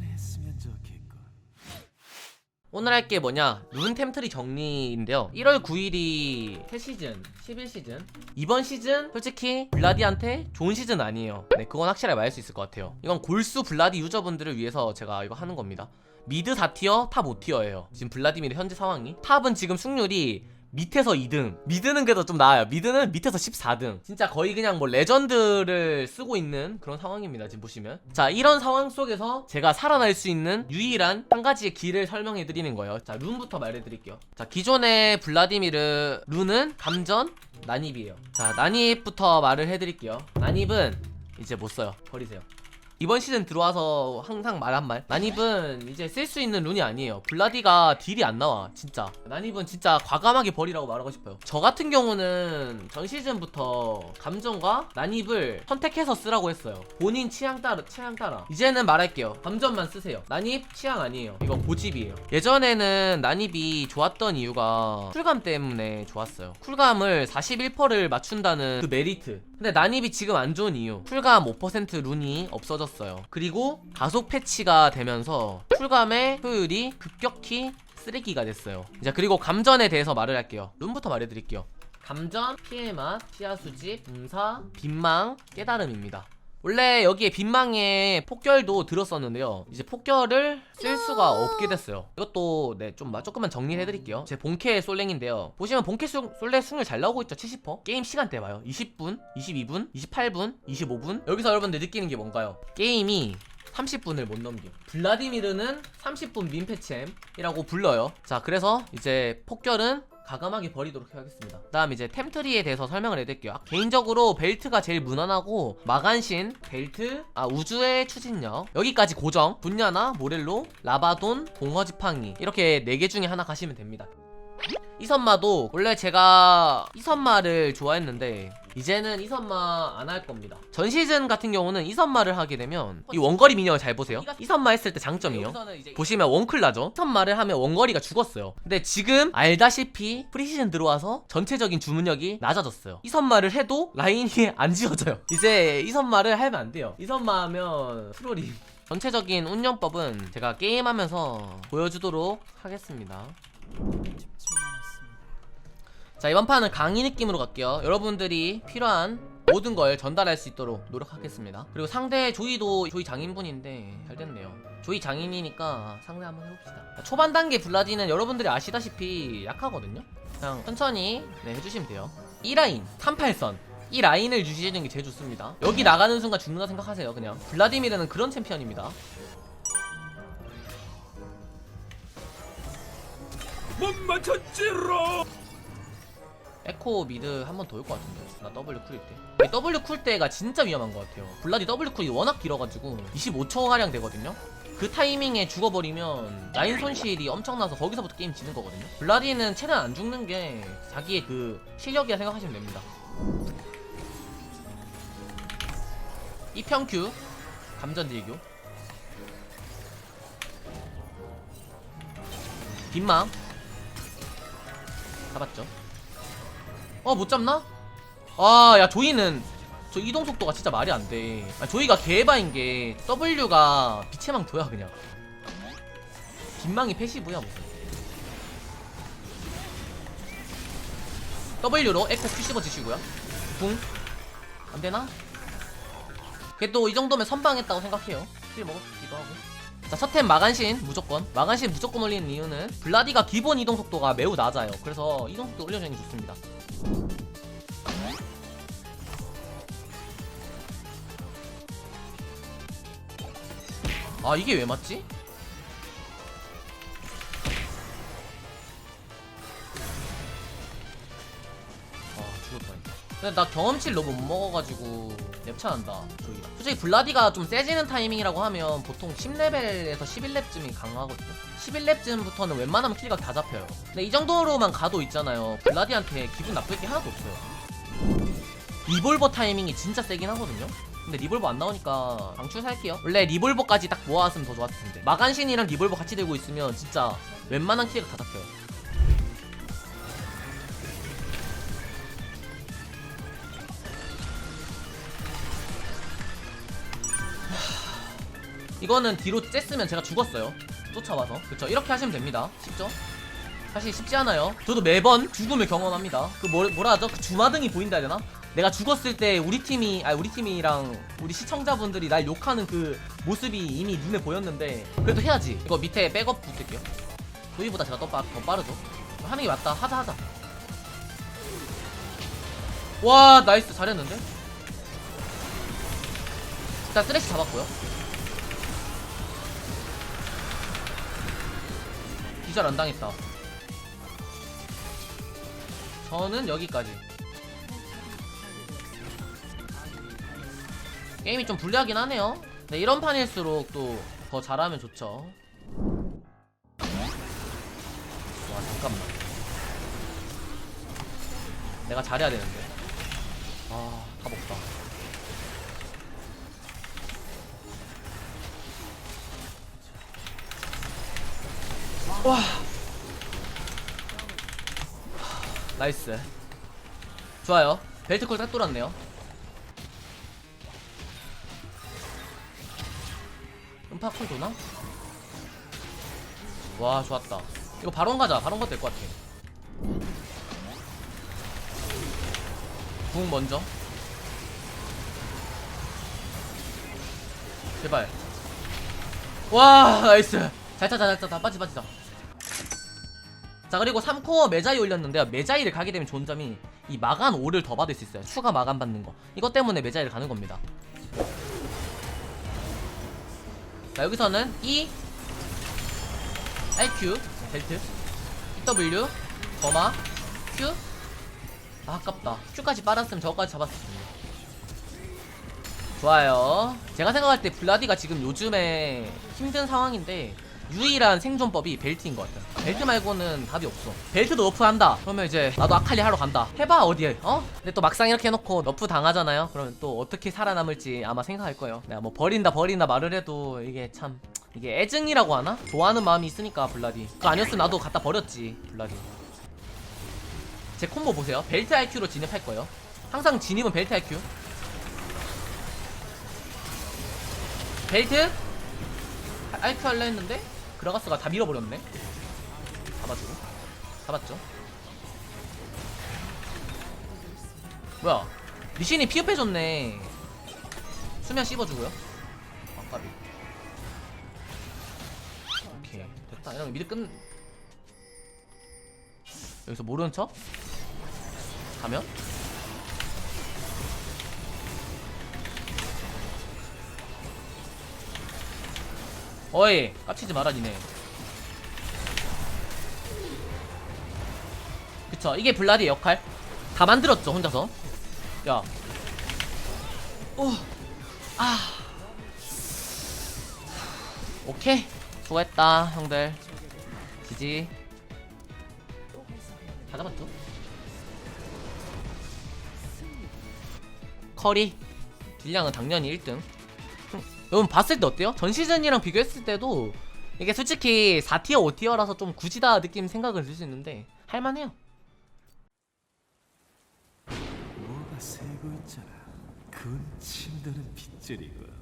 했으면 좋겠군. 오늘 할 게 뭐냐? 룬 템트리 정리인데요. 1월 9일이 새 시즌 11시즌. 이번 시즌 솔직히 블라디한테 좋은 시즌 아니에요. 네 그건 확실하게 말할 수 있을 것 같아요. 이건 골수 블라디 유저분들을 위해서 제가 이거 하는 겁니다. 미드 4티어 탑 5티어예요. 지금 블라디미르 현재 상황이. 탑은 지금 승률이 밑에서 2등. 미드는 그래도 좀 나아요. 미드는 밑에서 14등. 진짜 거의 그냥 뭐 레전드를 쓰고 있는 그런 상황입니다 지금 보시면. 자 이런 상황 속에서 제가 살아날 수 있는 유일한 한 가지의 길을 설명해 드리는 거예요. 자 룬부터 말해 드릴게요. 자 기존의 블라디미르 룬은 감전 난입이에요. 자 난입부터 말을 해 드릴게요. 난입은 이제 못 써요. 버리세요 이번 시즌 들어와서 항상 말한 말. 난입은 이제 쓸 수 있는 룬이 아니에요. 블라디가 딜이 안 나와 진짜. 난입은 진짜 과감하게 버리라고 말하고 싶어요. 저 같은 경우는 전 시즌부터 감정과 난입을 선택해서 쓰라고 했어요. 본인 취향 따라 취향 따라. 이제는 말할게요. 감정만 쓰세요. 난입 취향 아니에요. 이거 고집이에요. 예전에는 난입이 좋았던 이유가 쿨감 때문에 좋았어요. 쿨감을 41%를 맞춘다는 그 메리트 근데 난입이 지금 안 좋은 이유. 쿨감 5% 룬이 없어졌어요. 그리고 가속 패치가 되면서 쿨감의 효율이 급격히 쓰레기가 됐어요. 자 그리고 감전에 대해서 말을 할게요. 룬부터 말해드릴게요. 감전, 피해 맛, 시야 수집, 분사, 빈망, 깨달음입니다 원래 여기에 빈망에 폭결도 들었었는데요. 이제 폭결을 쓸 수가 없게 됐어요. 이것도 네 좀 조금만 정리를 해드릴게요. 제 본캐 솔랭인데요. 보시면 본캐 수- 솔랭 승률 잘 나오고 있죠 70% 게임 시간대 봐요. 20분 22분 28분 25분? 여기서 여러분들 느끼는 게 뭔가요? 게임이 30분을 못 넘겨. 블라디미르는 30분 민패챔이라고 불러요. 자, 그래서 이제 폭결은 가감하게 버리도록 하겠습니다. 그다음 이제 템트리에 대해서 설명을 해드릴게요. 개인적으로 벨트가 제일 무난하고 마간신, 벨트, 아 우주의 추진력 여기까지 고정. 분야나 모렐로, 라바돈, 봉화지팡이 이렇게 4개 중에 하나 가시면 됩니다. 이 선마도 원래 제가 이 선마를 좋아했는데 이제는 이선마 안 할 겁니다. 전 시즌 같은 경우는 이선마를 하게 되면 이 원거리 미녀를 잘 보세요. 이선마 했을 때 장점이요. 보시면 원클 나죠. 이선마를 하면 원거리가 죽었어요. 근데 지금 알다시피 프리시즌 들어와서 전체적인 주문력이 낮아졌어요. 이선마를 해도 라인이 안 지워져요. 이제 이선마를 하면 안 돼요. 이선마 하면 트롤이 전체적인 운영법은 제가 게임하면서 보여주도록 하겠습니다. 자 이번 판은 강의 느낌으로 갈게요. 여러분들이 필요한 모든 걸 전달할 수 있도록 노력하겠습니다. 그리고 상대 조이도 조이 장인분인데 잘 됐네요. 조이 장인이니까 상대 한번 해봅시다. 자, 초반 단계 블라디는 여러분들이 아시다시피 약하거든요. 그냥 천천히 네, 해주시면 돼요. 2라인 38선. 이 라인을 유지해주는 게 제일 좋습니다. 여기 나가는 순간 죽는다 생각하세요 그냥. 블라디미르는 그런 챔피언입니다. 못 맞췄지로. 에코 미드 한 번 더 올 것 같은데. 나 W 쿨일 때. 이 W 쿨 때가 진짜 위험한 것 같아요. 블라디 W 쿨이 워낙 길어가지고 25초 가량 되거든요. 그 타이밍에 죽어버리면 라인 손실이 엄청나서 거기서부터 게임 지는 거거든요. 블라디는 최대한 안 죽는 게 자기의 그 실력이라 생각하시면 됩니다. 이평큐 감전 딜교. 빈망. 잡았죠 어, 못 잡나? 아, 야, 조이는 저 이동 속도가 진짜 말이 안 돼. 아, 조이가 개바인 게 W가 빛의 망토야 그냥. 빈망이 패시브야 무슨. W로 에코 큐 씹어주시고요. 붕. 안 되나? 그래도 이 정도면 선방했다고 생각해요. 킬 먹었기도 하고. 자, 첫템 마간신 무조건. 마간신 무조건 올리는 이유는 블라디가 기본 이동 속도가 매우 낮아요. 그래서 이동 속도 올려주는 게 좋습니다. 아 이게 왜 맞지? 근데 나 경험치를 너무 못 먹어가지고 랩차난다. 저기가 솔직히 블라디가 좀 세지는 타이밍이라고 하면 보통 10레벨에서 11렙쯤이 강하거든요. 11렙쯤부터는 웬만하면 킬각 다 잡혀요. 근데 이 정도로만 가도 있잖아요. 블라디한테 기분 나쁠 게 하나도 없어요. 리볼버 타이밍이 진짜 세긴 하거든요. 근데 리볼버 안 나오니까 방출 살게요. 원래 리볼버까지 딱 모아왔으면 더 좋았을 텐데. 마간신이랑 리볼버 같이 들고 있으면 진짜 웬만한 킬각 다 잡혀요 이거는 뒤로 쬐으면 제가 죽었어요. 쫓아와서. 그쵸? 이렇게 하시면 됩니다. 쉽죠? 사실 쉽지 않아요. 저도 매번 죽음을 경험합니다. 그 뭐, 뭐라 하죠? 그 주마등이 보인다 해야 되나? 내가 죽었을 때 우리 팀이 아니 우리 팀이랑 우리 시청자분들이 날 욕하는 그 모습이 이미 눈에 보였는데 그래도 해야지. 이거 밑에 백업 붙을게요. 도희보다 제가 더, 빠, 더 빠르죠? 하는 게 맞다. 하자 하자. 와 나이스. 잘했는데? 일단 쓰레쉬 잡았고요 기절 안 당했다. 저는 여기까지. 게임이 좀 불리하긴 하네요. 네, 이런 판일수록 또 더 잘하면 좋죠. 와 잠깐만. 내가 잘해야 되는데. 아다 먹다 와. 나이스. 좋아요. 벨트콜 딱 돌았네요. 음파콜 도나? 와 좋았다. 이거 바론 가자. 바론 가도 될 것 같아. 궁 먼저. 제발. 와 나이스. 잘 타자 잘 타자 빠지 빠지자 자 그리고 3코어 메자이 올렸는데요. 메자이를 가게 되면 좋은 점이 이 마간 5를 더 받을 수 있어요. 추가 마간 받는 거. 이것 때문에 메자이를 가는 겁니다. 자 여기서는 E RQ 벨트 W 버마 Q. 아, 아깝다. Q까지 빨았으면 저거까지 잡았을 텐데 좋아요. 제가 생각할 때 블라디가 지금 요즘에 힘든 상황인데 유일한 생존법이 벨트인 것 같아요. 벨트 말고는 답이 없어. 벨트도 너프한다. 그러면 이제 나도 아칼리 하러 간다. 해봐 어디에. 어? 근데 또 막상 이렇게 해놓고 너프 당하잖아요. 그러면 또 어떻게 살아남을지 아마 생각할 거예요. 내가 뭐 버린다 버린다 말을 해도 이게 참 이게 애증이라고 하나? 좋아하는 마음이 있으니까 블라디. 그거 아니었으면 나도 갖다 버렸지 블라디. 제 콤보 보세요. 벨트 IQ로 진입할 거예요. 항상 진입은 벨트 IQ 벨트? IQ 할라 했는데 그라가스가 다 밀어버렸네. 잡아주고. 잡았죠. 뭐야. 리신이 피업해줬네. 수면 씹어주고요. 아까비. 오케이. 됐다. 이러면 미드 끝. 여기서 모르는 척? 가면 어이 깝치지 마라 니네. 그쵸 이게 블라디의 역할? 다 만들었죠 혼자서. 야. 오. 아. 오케이. 수고했다 형들. 지지. 다 잡았죠? 커리. 딜량은 당연히 1등 여러분 봤을 때 어때요? 전 시즌이랑 비교했을 때도 이게 솔직히 4티어 5티어라서 좀 굳이 다 느낌 생각을 들 수 있는데 할만해요 뭐가 새고 있잖아. 군 침대는 빗줄이고.